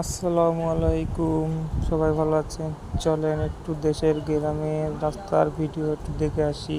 আসসালামু আলাইকুম। সবাই ভালো আছেন? চলেন একটু দেশের গ্রামের রাস্তার ভিডিও একটু দেখে আসি।